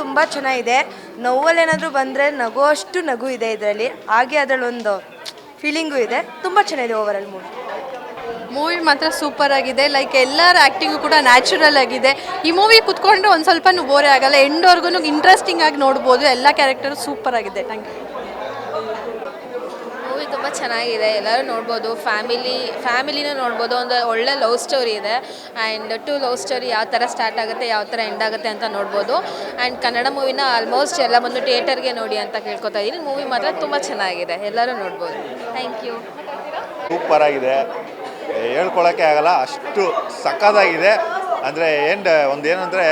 ತುಂಬಾ ಚೆನ್ನಾಗಿದೆ. ನೋವಲ್ಲೇನಾದರೂ ಬಂದರೆ ನಗುವಷ್ಟು ನಗು ಇದೆ ಇದರಲ್ಲಿ. ಹಾಗೆ ಅದರಲ್ಲೊಂದು ಫೀಲಿಂಗು ಇದೆ. ತುಂಬ ಚೆನ್ನಾಗಿದೆ ಓವರಾಲ್ ಮೂವಿ ಮೂವಿ ಮಾತ್ರ ಸೂಪರ್ ಆಗಿದೆ. ಲೈಕ್ ಎಲ್ಲರ ಆ್ಯಕ್ಟಿಂಗು ಕೂಡ ನ್ಯಾಚುರಲ್ ಆಗಿದೆ. ಈ ಮೂವಿ ಕುತ್ಕೊಂಡ್ರೆ ಒಂದು ಸ್ವಲ್ಪನೂ ಬೋರೇ ಆಗಲ್ಲ. ಎಂಡ್ವರ್ಗು ಇಂಟ್ರೆಸ್ಟಿಂಗ್ ಆಗಿ ನೋಡ್ಬೋದು. ಎಲ್ಲ ಕ್ಯಾರೆಕ್ಟರು ಸೂಪರ್ ಆಗಿದೆ. ಥ್ಯಾಂಕ್ ಯು ತುಂಬ ಚೆನ್ನಾಗಿದೆ. ಎಲ್ಲರೂ ನೋಡ್ಬೋದು. ಫ್ಯಾಮಿಲಿ, ಫ್ಯಾಮಿಲಿನೂ ನೋಡ್ಬೋದು. ಒಂದು ಒಳ್ಳೆ ಲವ್ ಸ್ಟೋರಿ ಇದೆ. ಆ್ಯಂಡ್ ಟು ಲವ್ ಸ್ಟೋರಿ ಯಾವ ಥರ ಸ್ಟಾರ್ಟ್ ಆಗುತ್ತೆ, ಯಾವ ಥರ ಎಂಡ್ ಆಗುತ್ತೆ ಅಂತ ನೋಡ್ಬೋದು. ಆ್ಯಂಡ್ ಕನ್ನಡ ಮೂವಿನ ಆಲ್ಮೋಸ್ಟ್ ಎಲ್ಲ ಬಂದು ಥಿಯೇಟರ್ಗೆ ನೋಡಿ ಅಂತ ಕೇಳ್ಕೊತಾ ಇದ್ದೀನಿ. ಮೂವಿ ಮಾತ್ರ ತುಂಬ ಚೆನ್ನಾಗಿದೆ. ಎಲ್ಲರೂ ನೋಡ್ಬೋದು. Thank you. ಸೂಪರ್ ಆಗಿದೆ. ಹೇಳ್ಕೊಳಕ್ಕೆ ಆಗಲ್ಲ. ಅಷ್ಟು ಸಕ್ಕತ್ತಾಗಿದೆ ಅಂದರೆ ಏನು ಒಂದು ಏನಂದರೆ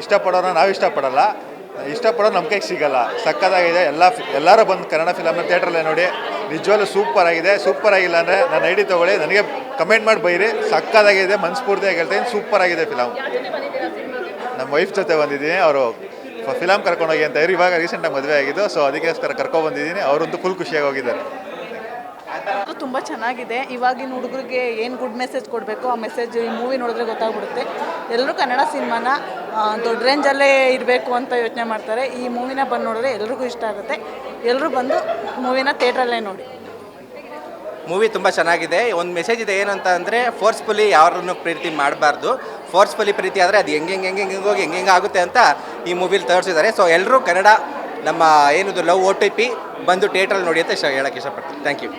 ಇಷ್ಟಪಡೋನ ನಾವು ಇಷ್ಟಪಡಲ್ಲ. ಇಷ್ಟಪಡೋ ನಮ್ಮ ಸಿಗಲ್ಲ. ಸಕ್ಕತ್ತಾಗಿದೆ ಎಲ್ಲ ಎಲ್ಲರೂ ಬಂದು ಕನ್ನಡ ಫಿಲಮ್ನ ಥಿಯೇಟ್ರಲ್ಲೇ ನೋಡಿ. ನಿಜವಾಗ್ಲೂ ಸೂಪರ್ ಆಗಿದೆ. ಸೂಪರ್ ಆಗಿಲ್ಲ ಅಂದರೆ ನನ್ನ ಐ ಡಿ ತೊಗೊಳ್ಳಿ. ನನಗೆ ಕಮೆಂಟ್ ಮಾಡಿ ಬೈರಿ. ಸಕ್ಕದಾಗಿದೆ ಮನಸ್ಫೂರ್ತಿಯಾಗಿ ಹೇಳ್ತೀನಿ ಸೂಪರ್ ಆಗಿದೆ ಫಿಲಮ್ ನಮ್ಮ ವೈಫ್ ಜೊತೆ ಬಂದಿದ್ದೀನಿ. ಅವರು ಫಿಲಮ್ ಕರ್ಕೊಂಡೋಗಿ ಅಂತ ಇವಾಗ ರೀಸೆಂಟಾಗಿ ಮದುವೆ ಆಗಿದ್ದು. ಸೊ ಅದಕ್ಕೋಸ್ಕರ ಕರ್ಕೊಂಡ್ಬಂದಿದ್ದೀನಿ ಅವರಂತೂ ಫುಲ್ ಖುಷಿಯಾಗಿ ಹೋಗಿದ್ದಾರೆ. ತುಂಬ ಚೆನ್ನಾಗಿದೆ. ಇವಾಗಿನ ಹುಡುಗರಿಗೆ ಏನು ಗುಡ್ ಮೆಸೇಜ್ ಕೊಡಬೇಕು ಆ ಮೆಸೇಜ್ ಈ ಮೂವಿ ನೋಡಿದ್ರೆ ಗೊತ್ತಾಗ್ಬಿಡುತ್ತೆ. ಎಲ್ಲರೂ ಕನ್ನಡ ಸಿನಿಮಾನ ದೊಡ್ಡ ರೇಂಜಲ್ಲೇ ಇರಬೇಕು ಅಂತ ಯೋಚನೆ ಮಾಡ್ತಾರೆ. ಈ ಮೂವಿನ ಬಂದು ನೋಡಿದ್ರೆ ಎಲ್ರಿಗೂ ಇಷ್ಟ ಆಗುತ್ತೆ. ಎಲ್ಲರೂ ಬಂದು ಮೂವಿನ ಥಿಯೇಟ್ರಲ್ಲೇ ನೋಡಿ. ಮೂವಿ ತುಂಬ ಚೆನ್ನಾಗಿದೆ. ಒಂದು ಮೆಸೇಜ್ ಇದೆ ಏನು ಅಂತ ಅಂದರೆ ಫೋರ್ಸ್ಫುಲಿ ಯಾರನ್ನು ಪ್ರೀತಿ ಮಾಡಬಾರ್ದು. ಫೋರ್ಸ್ಫುಲಿ ಪ್ರೀತಿ ಆದರೆ ಅದು ಹೆಂಗೆ ಹೆಂಗೆ ಹೋಗಿ ಹೆಂಗೆ ಹೆಂಗೆ ಆಗುತ್ತೆ ಅಂತ ಈ ಮೂವಿಲಿ ತೋರಿಸಿದ್ದಾರೆ. ಸೊ ಎಲ್ಲರೂ ಕನ್ನಡ ನಮ್ಮ ಏನಿದು ಲವ್ ಓ ಟಿ ಪಿ ಬಂದು ಥಿಯೇಟ್ರಲ್ಲಿ ನೋಡಿ ಅಂತ ಹೇಳೋಕ್ಕೆ ಇಷ್ಟಪಡ್ತೀನಿ. Thank you